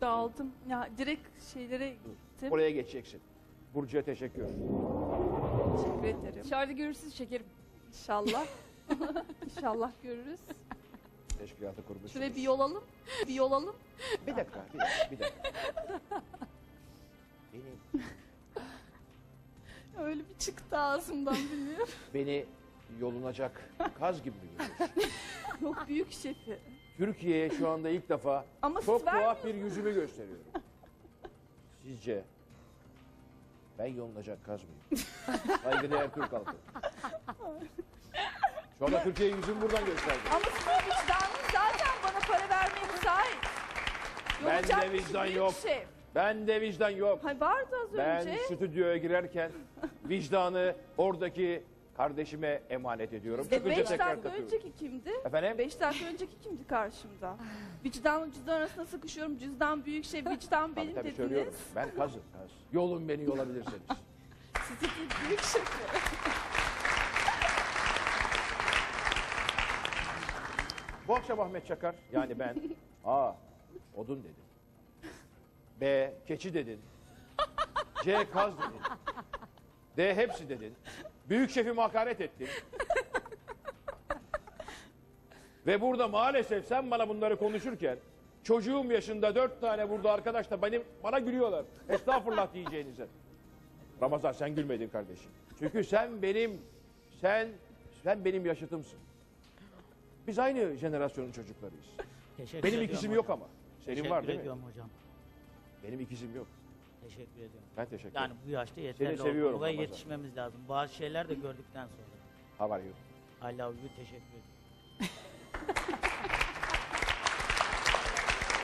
Dağıldım. Ya direkt şeylere gittim. Oraya geçeceksin. Burcu'ya teşekkür. Teşekkür ederim. Dışarıda görürsünüz şekerim. İnşallah. İnşallah görürüz. Teşkilatı kurmuşsunuz. Şuraya bir yol alın. Bir yol alın. Bir dakika, bir dakika, bir dakika. Benim, Öyle bir çıktı ağzımdan bilmiyorum. beni yolunacak kaz gibi mi görüyorsun? Yok büyük şefi. Türkiye'ye şu anda ilk defa Ama siz çok tuhaf vermiyorsunuz. bir yüzümü gösteriyorum. Sizce ben yolunacak kaz mıyım? Saygıdeğer Türk halkı. Şu anda Türkiye yüzümü buradan gösterdi. Ama sizin vicdanınız zaten bana para vermeye müsait. Bende Yolacak vicdan yok. Şef. Ben de vicdan yok. Hay vardı az Ben önce. stüdyoya girerken vicdanı oradaki kardeşime emanet ediyorum. E, Çıkınca beş tekrar dakika katıyorum. önceki kimdi? Efendim? Beş dakika önceki kimdi karşımda? Vicdanla cüzdan arasında sıkışıyorum. Cüzdan büyük şey, vicdan Tabii benim tabii dediniz. söylüyorum. Ben kazım. Kaz. Yolun beni yolabilirseniz. Sizi bir büyük şefi. Bu akşam Ahmet Çakar yani ben A. Odun dedim. B. Keçi dedin. C. Kaz dedin. D. Hepsi dedin. Büyük şefime hakaret ettin. Ve burada maalesef sen bana bunları konuşurken çocuğum yaşında dört tane burada arkadaş da benim, bana gülüyorlar. Estağfurullah diyeceğinize. Ramazan sen gülmedin kardeşim. Çünkü sen benim, sen, sen benim yaşıtımsın. Biz aynı jenerasyonun çocuklarıyız. Teşekkür Benim ikizim hocam. yok ama. Senin Teşekkür var değil mi? ediyorum hocam. Benim ikizim yok. Teşekkür ediyorum. Ben teşekkür Yani ederim. bu yaşta yeterli seviyorum oldu. Buraya Ramazan. yetişmemiz lazım. Bazı şeyler de gördükten sonra. How are you? I love you teşekkür ediyorum.